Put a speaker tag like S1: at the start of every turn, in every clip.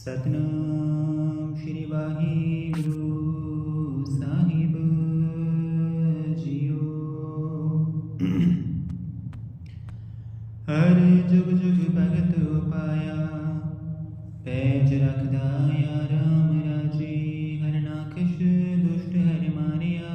S1: सतनाम श्री वाहिगुरु साहिब जियो। हर जुग जुग भगत पाया पैज रखदा या राम राज़ी हर हर मारिया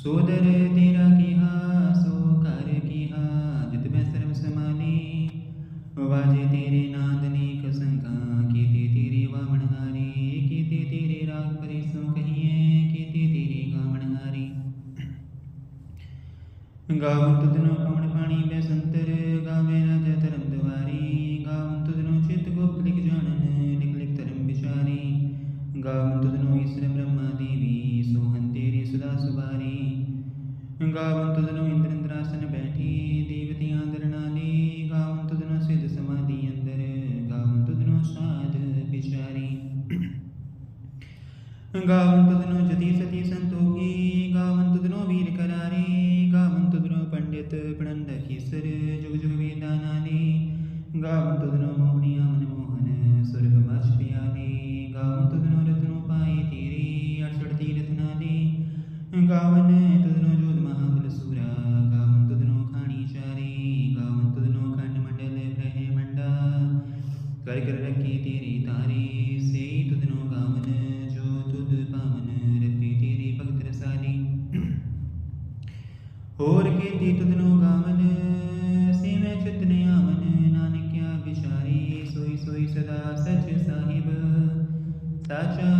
S1: सोदर तेरा किहा सो कर किहा जित में सर्व समानी वाजे तेरे नाम गावंतु जती सती सति संतोषी गावंतु दिनो वीर करारी गावंतु दिनो पंडित प्रणंद केसर Touch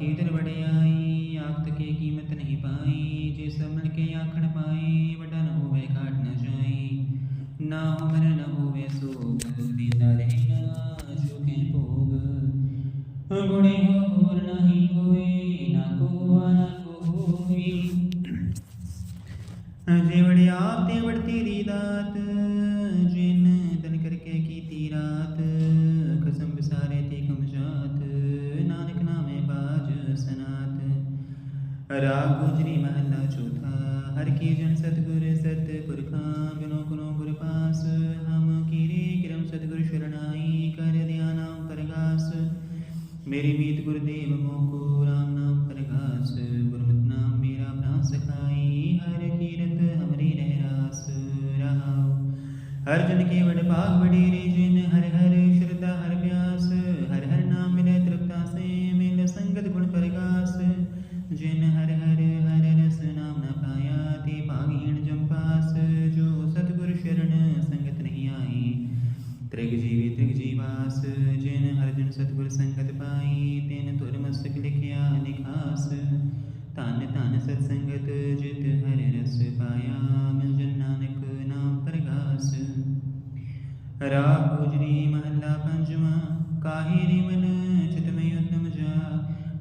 S1: ਕੀਤਨ ਵਡਿਆਈ, ਆਖਤ ਕੇ ਕੀਮਤ ਨਹੀਂ ਪਾਈ। ਜੇ ਸਮਣ ਕੇ ਆਖਣ ਪਾਈ, ਵਡਾ ਨਾ ਹੋਵੇ ਘਾਟ ਨਾ ਜਾਈ। ਨਾ ਉਮਰ ਨਾ ਹੋਵੇ ਸੋਗ, ਦੀਦਾ ਰਹਿਣਾ ਸੁਖੇ ਭੋਗ। ਗੁਣੀ ਹੋਰ ਨਹੀਂ ਕੋਈ, ਨਾ ਕੋਆ ਨਾ ਕੋਈ। ਜੇ ਵੜਿਆ ਤੇ ਵੜਤੀ ਦੀਦਾ हर जन की बड़ भाग बड़ी जिन हर हर श्रद्धा, हर व्यास हर हर नाम मिले तृप्ता से मिल संगत गुण प्रकाश जिन हर हर हर रस नाम न पाया, ते भागहीन जम्पास जो सतगुरु शरण संगत नहीं आई, त्रिग जीवी त्रिग जीवास। जिन हर जन सतगुरु संगत पाई, तेन तुर मस्तक लिखिया निखास। तान तान सत्संगत, जित हर रस पाया। राग गुजरी महला पंचमा काहिरी मन चित में उद्यम जा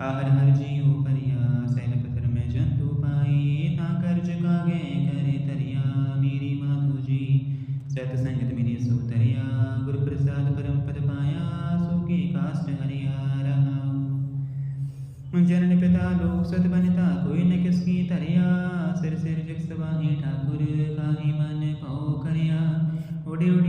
S1: आहर हर जीव परिया सैल पत्थर में जंतु पाई ना कर्ज कागे करे तरिया मेरी माधो जी सत संगत मेरी सोतरिया गुरु प्रसाद परम पद पाया सुखी काष्ट हरिया रहा जनन पिता लोक सत बनता कोई न किसकी तरिया सिर सिर जग सवाही ठाकुर काही मन? भौ करिया उड़े उड़े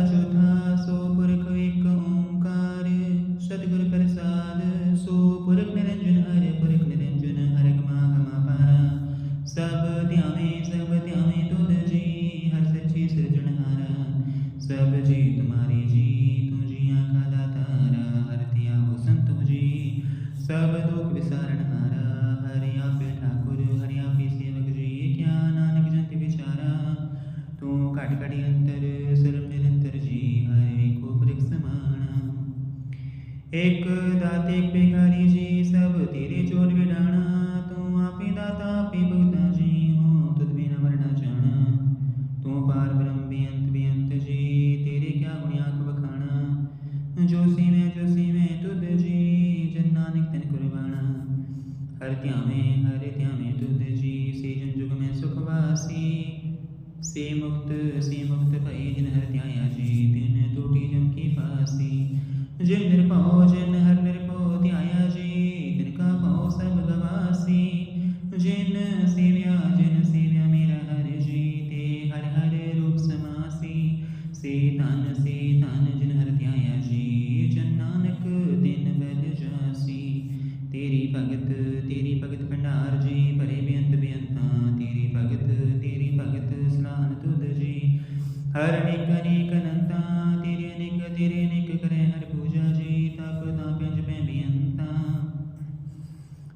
S1: सब जी तुम्हारी जी का संतो जी। सब दुख विसारण हारा हरिया पे ठाकुर हरिया पे सेवक जी। क्या नानक जंत विचारा? तू काट काटी अंतर सर्व निरंतर जी, हरे को परिक समाना एक दाते पे यम की पासी जिन निर्भो जिन हर निर्भो ध्याया जी, तिनका भो सब गवासी। जिन सेव्या जिन सेव्या मेरा हर जी ते हर हर रूप समासी। से तान से तान जिन हर ध्याया जी, जन नानक दिन बल जासी। तेरी भगत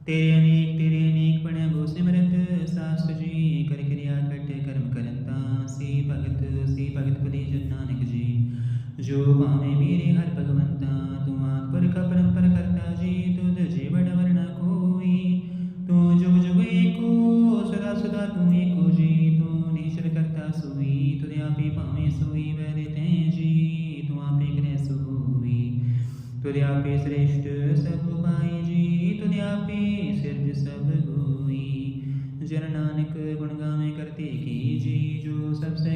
S1: तेरे अनेक तेरे अनेक पण भूषण मरत जी कर क्रिया कट कर्म करंता। से भगत से भगत पदे जन नानक जी। जो पावे मेरे हर भगवंता तू आत्पर का परंपर करता जी। तुद जीवन वर्ण कोई, तू जुग जुग एको, सदा सदा तू एको जी। तू नेचर करता सोई तुदे आपे पावे सोई वह ते जी। तू आपे ग्रह सोई तुदे आपे श्रेष्ठ सब पाई व्यापी सिद्ध सब गोई। जन नानक गुण गावे करते की जी जो सबसे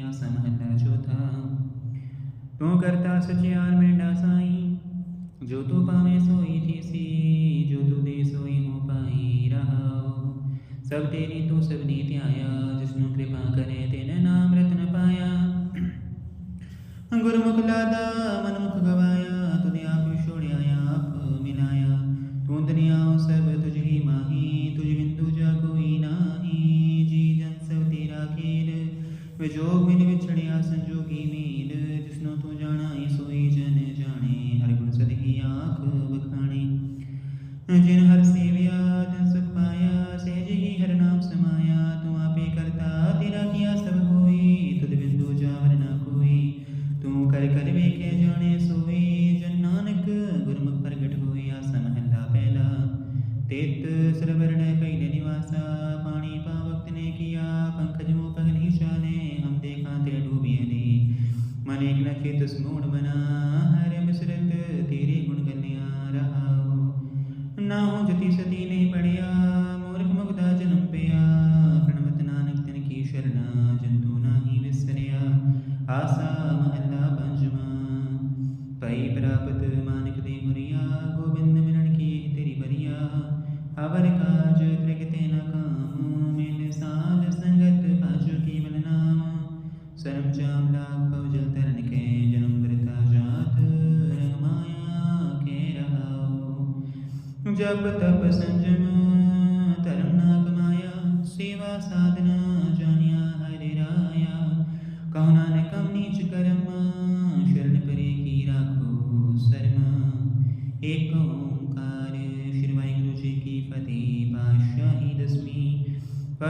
S1: आसन हल्ला चौथा। करता सचियार जो तू पावे सोई थी सी जो तू दे सोई हो पाई रहा सब तेरी सब नीति आया जिसनु कृपा करे तेने नाम रत्न पाया। गुरुमुख लादा, मनमुख गवाया तुने आप छोड़ आया आप मिलाया।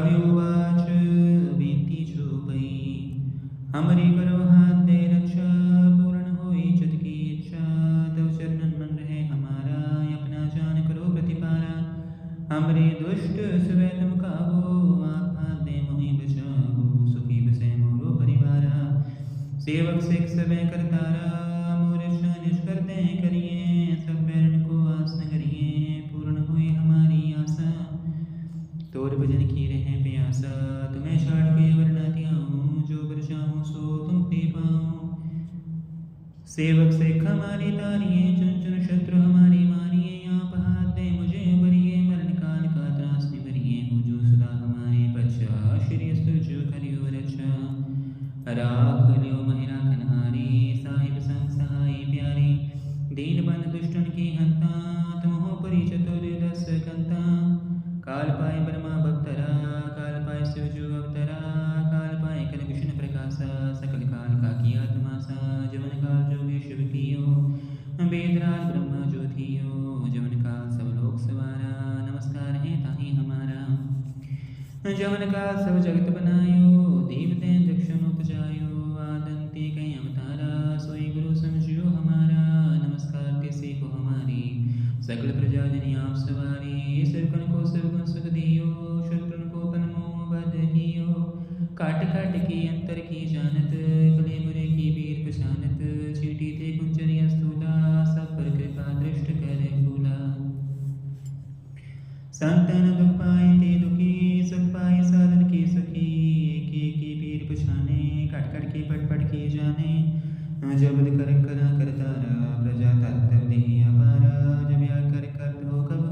S1: कविवाच बेनती चुपई हमारी करो हाथ दे रक्षा, पूर्ण होई चित इच्छा। तव चरणन मन रहे हमारा, अपना जान करो प्रतिपारा। हमरे दुष्ट सुबह काबो सेवक सिख सबे करतारा, मोर शानिश कर करिए, सब भजन रहे प्यासा। तुम्हें छाड़ के वरना त्याऊं जो बर सो तुम पे पाऊँ सेवक सिख हमारी तारिये चुन चुन शत्रु हमारी मारिए। आप हाथ दे मुझे बरिए मरण काल का त्रास निभरिए। हो जो सदा हमारे बच्चा श्री स्तुज करियो रक्षा। राख लियो महिरा कन्हारी, साहिब संग सहाय प्यारी। दीन बन दुष्टन की हंता, तुम हो परि चतुर्दश कंता। काल पाए ब्रह्मा का किया जवन काल जोगे शिव कियो वेदराज ब्रह्मा जो थियो, जवन काल सब लोक सवारा, नमस्कार है ताही हमारा। जवन काल सब जगत बनायो दीप दक्षिण उपजायो, आदंती कई अवतारा, सोई गुरु समझियो हमारा, नमस्कार के सीखो हमारी। सकल प्रजा जनी आप सवारी सेवकन को सेवकन सुख दियो शत्रुन को पनमो बद कियो काट काट की अंतर की जानत जब कर करा करतारा प्रजा तत्व देहि अपारा जब या कर कर हो कब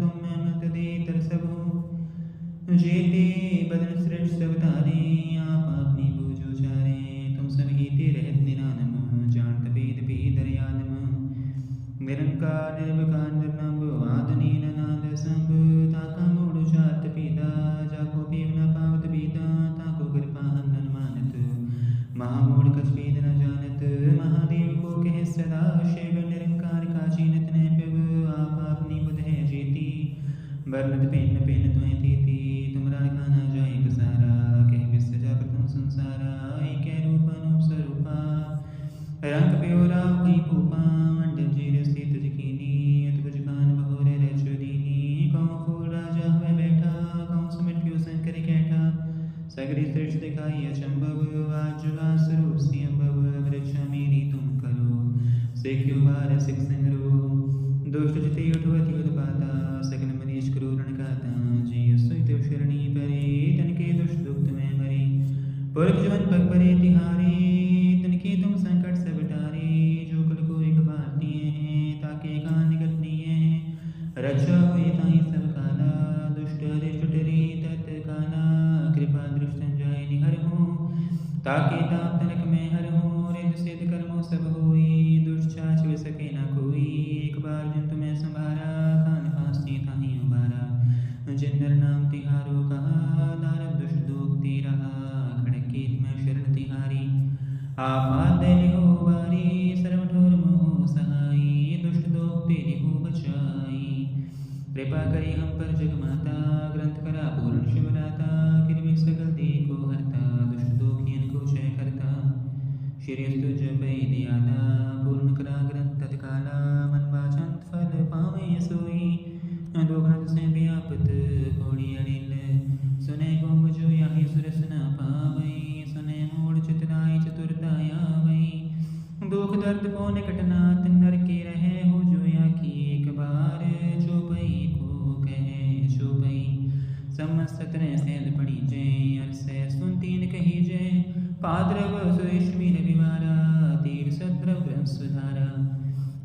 S1: तुम मत दे तर सब हो जेते बदन सृज सब तारे आप अपनी बूझो चारे तुम सब ही ते रहत निरानम जानत वेद भी दरयानम निरंकार निर्विकार निर्नम्ब आदनीन नाद संग ताका मूढ़ जात पीदा जाको पीव न पावत बीदा ताको कृपा हनन मानत महामूढ़ वेद बरनत पेन पेन तुहे तीती तुमरा खाना जाए पसारा, कह विस जा प्रथम संसारा एक रूप अनुप स्वरूपा। रंग प्योरा कई पूपा, मंडल जीर स्थित जकीनी अतुज खान बहोरे रचदीनी कौन फूल राजा हुए बैठा, कौन सुमिट पियो शंकर कैठा। सगरी सृष्टि दिखाई अचंभव, आज स्वरूप सी अम्भव रक्षा मेरी तुम करो। सिख्यो बार सिख संग्रो दुष्ट जिते उठवती उत्पाता सगन मनीष क्रूरण गाता जी सुत शरणी परे तन के दुष्ट दुख में मरे। पुरख जवन पग परे तिहारे तन के तुम संकट से बटारे। जो कल को एक बार दिए हैं, ताके कान निकट निये हैं। रक्षा हुई ताई सब काला, दुष्ट अरिष्ट डरे, तत् काला। कृपा दृष्ट जाय निहर हो, ताके ताप तनक में हर हो, रिद सिद्ध कर्मो सब होई सके न कोई। एक बार जन तुम्हें संभारा, खान फांसी ताही उबारा। जिंदर नाम तिहारो कहा नारद दुष्ट दोगती रहा। खड़कीत में शरण तिहारी। आप हाथ हो बारी सर्व मोह सहाई। दुष्ट दोगती हो बचाई। कृपा करी हम पर जगमाता ग्रंथ करा पूर्ण शिवराता किरमिक सकल दी को हरता। दुष्ट करता श्री स्तुज पै दियाला पूर्ण करा ग्रंथ तत्काला मन वाचंत फल पावे सोई। दोगनत से व्यापत कोड़ी अड़िल सुने गोम जो याहि सुरस न पावई सुने मूढ़ चितराई चतुरताय आवई दुख दर्द को निकटना नर के रहे हो जो या की एक बार चुपई को कहे चुपई। समस्त सतरे सेल पड़ी जय, अरसे सुनतीन कही जय। पाद्रव सुष्मी नभिमारा तीर्थत्र ब्रह्मसुधारा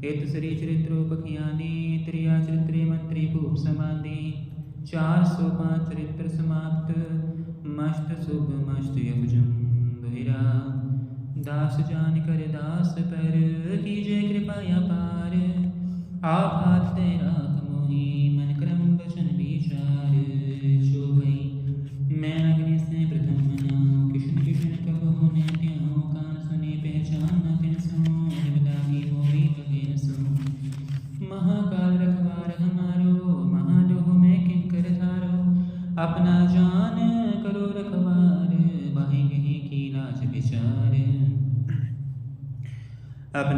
S1: एत श्री चरित्रोपख्याने त्रिया चरित्रे मंत्री भूप समाधि चार सौ पाँच चरित्र समाप्त मस्त शुभ मस्त यजुम बहिरा। दास जान कर दास पर। कीजय कृपा या पार आप हाथ तेरा मोही मन क्रम वचन।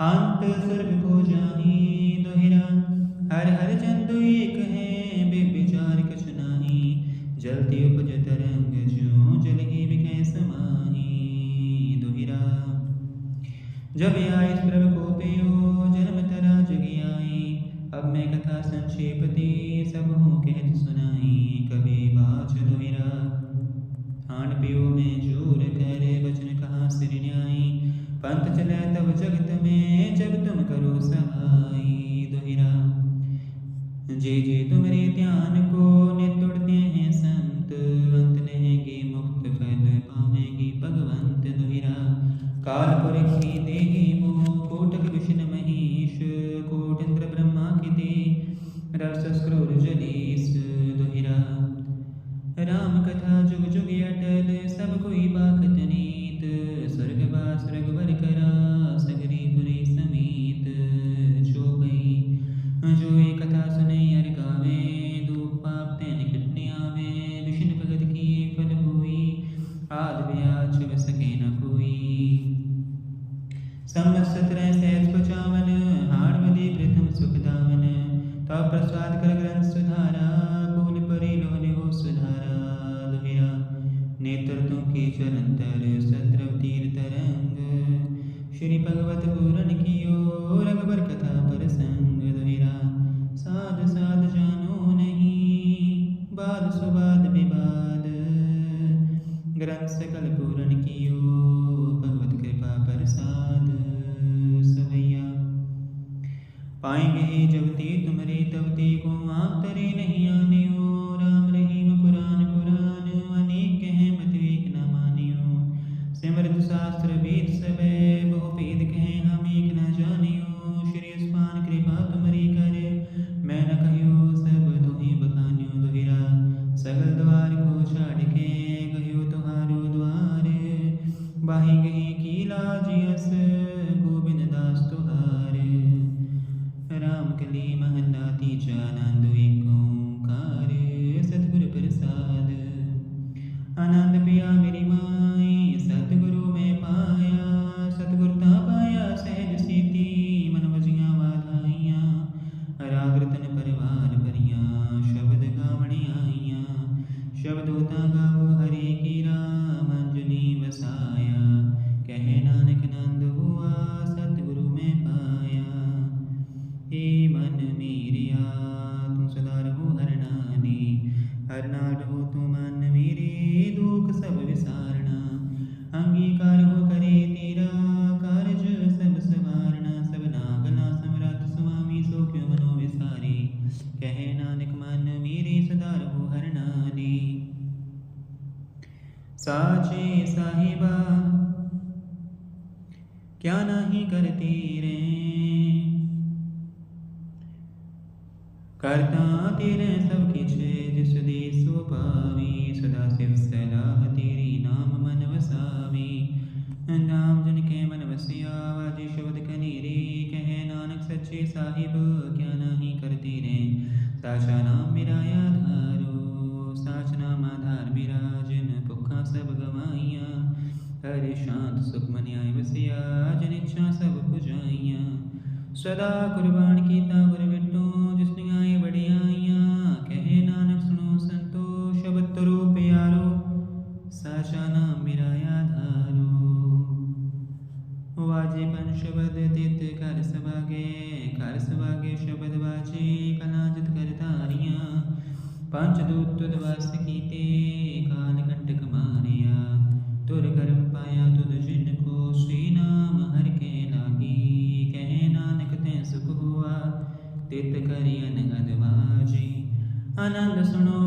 S1: अंत सर्व को जानी दोहिरा हर हर चंदु एक है बे विचार कछु जलती उपज तरंग ज्यो जल ही विकय समाही दोहिरा। जब आय प्रभ को पेयो, जन्म तरा जगी आई। अब मैं कथा संक्षेप संक्षेपती, सब हो कह सुनाई, कभी बाच दोहिरा। हांड पियो में ज़ोर, कर वचन कहा सिर न्याई। पंत चले तब जगत में जब तुम करो सहाय दोहिरा। जे जे तुम्हारे ध्यान को स्वर्गवासुरगुवरिकरा गाय मेरी जगती तुम्हारी तवती को आप तरे नहीं आने हो राम रहीम कुरान कुरान, अनेक कह मत एक न मानियो। सिमृत शास्त्र वेद सब बहुपेद कह हम एक न जानियो। श्री स्पान कृपा तुम्हारी का यशदे सलाह तेरे नाम मन नाम जन के मन वसिया नानक सच्चे साहिब, क्या नहीं रे? साचा नाम मेरा आधारो साच नाम आधार मेरा जिन भुखा सब गवाइया। हरे शांत सुख मन आय वसिया जन इच्छा सब पुजाइया सदा कुर्बान कीता गुर बिटो ਸਵਾਗੇ ਕਰ ਸਵਾਗੇ ਸ਼ਬਦ ਵਾਜੇ ਕਲਾ ਕਰ ਧਾਰੀਆਂ ਪੰਜ ਦੂਤ ਤੁਧ ਵਸ ਕੀਤੇ ਕਾਲ ਕੰਟਕ ਮਾਰਿਆ ਤੁਰ ਕਰਮ ਪਾਇਆ ਤੁਧ ਜਿਨ ਕੋ ਸ੍ਰੀ ਨਾਮ ਹਰ ਕੇ ਲਾਗੀ ਕਹਿ ਨਾਨਕ ਤੇ ਸੁਖ ਹੁਆ ਤਿਤ ਕਰੀ ਅਨਗਦ ਵਾਜੀ ਆਨੰਦ ਸੁਣੋ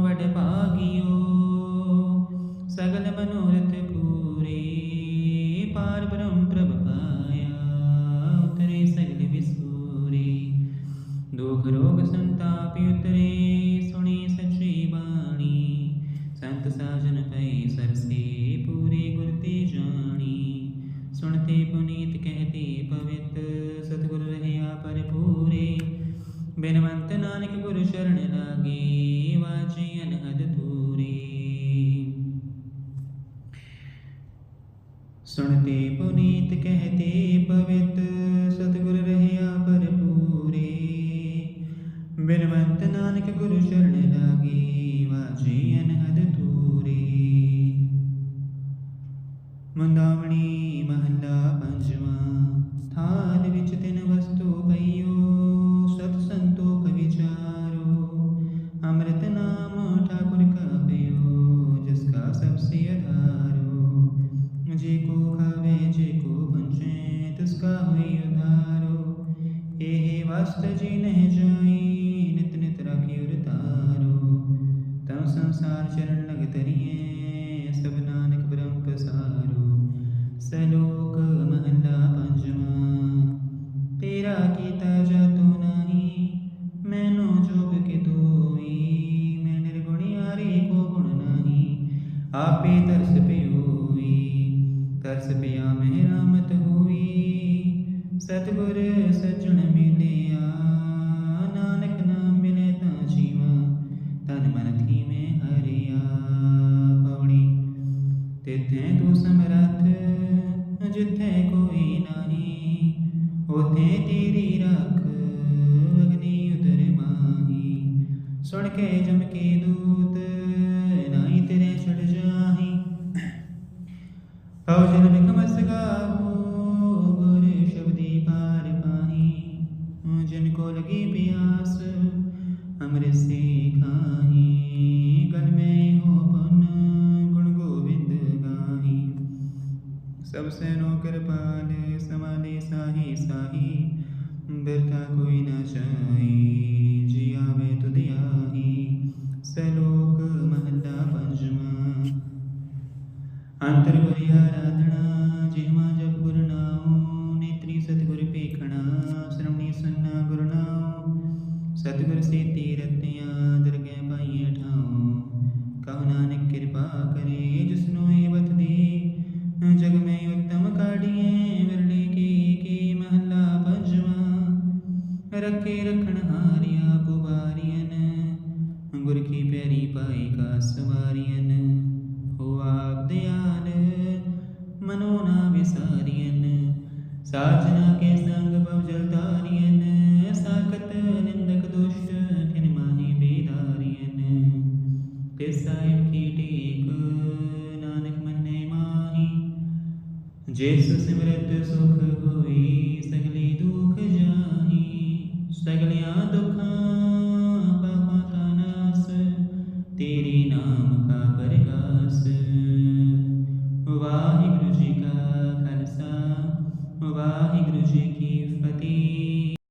S1: सुनते पुनीत कहते पवित सतगुर रहया पर पूरे। बिनवंत नानक गुरु शरण लागे, वाजे अनहद तूरे। मंदावणी महला पंजवा, थाल विच तिन वस्तु पइयो लगी प्यास अमृत से खाही कल में हो पुन गुण गोविंद गाही। सबसे नो कृपाल समाधि साही साही बिरता कोई न चाहिए जिया में तो दिया ही सलो ਸਤਿਗੁਰ ਸੇਤੀ ਰਤਿਆਂ ਦਰਗਹਿ ਪਾਈਏ ਠਾਉ ਕਹੁ ਨਾਨਕ ਕਿਰਪਾ ਕਰੇ ਜਿਸਨੋ ਏ ਬਤ ਦੇ। ਜਗ ਮੈਂ ਉਤਮ ਕਾਢੀਏ ਵਿਰਲੇ ਕੀ ਕੀ ਮਹੱਲਾ ਪੰਜਵਾਂ। ਰੱਖੇ ਰਖਣ ਹਾਰਿਆ ਪੁਵਾਰੀਨ ਗੁਰ ਕੀ ਪੈਰੀ ਪਾਈ ਕਾ ਸਵਾਰੀਨ ਹੋ ਆਪ ਦਿਆਲ, ਮਨੋ ਨਾ ਵਿਸਾਰੀਨ ਸਾਜਨਾ ਕੇ ਸੰਗ ਭਵ ਜਲ साकत निंदक दुष्ट किन माही बेदारियन ते साहिब की टीक नानक मन माही जेसु सिमरत सुख होई सगली दुख जाही सगलिया दुखा पापा का नास तेरी नाम का परगास वाहिगुरु जी का खालसा, वाहिगुरु जी की फतेह।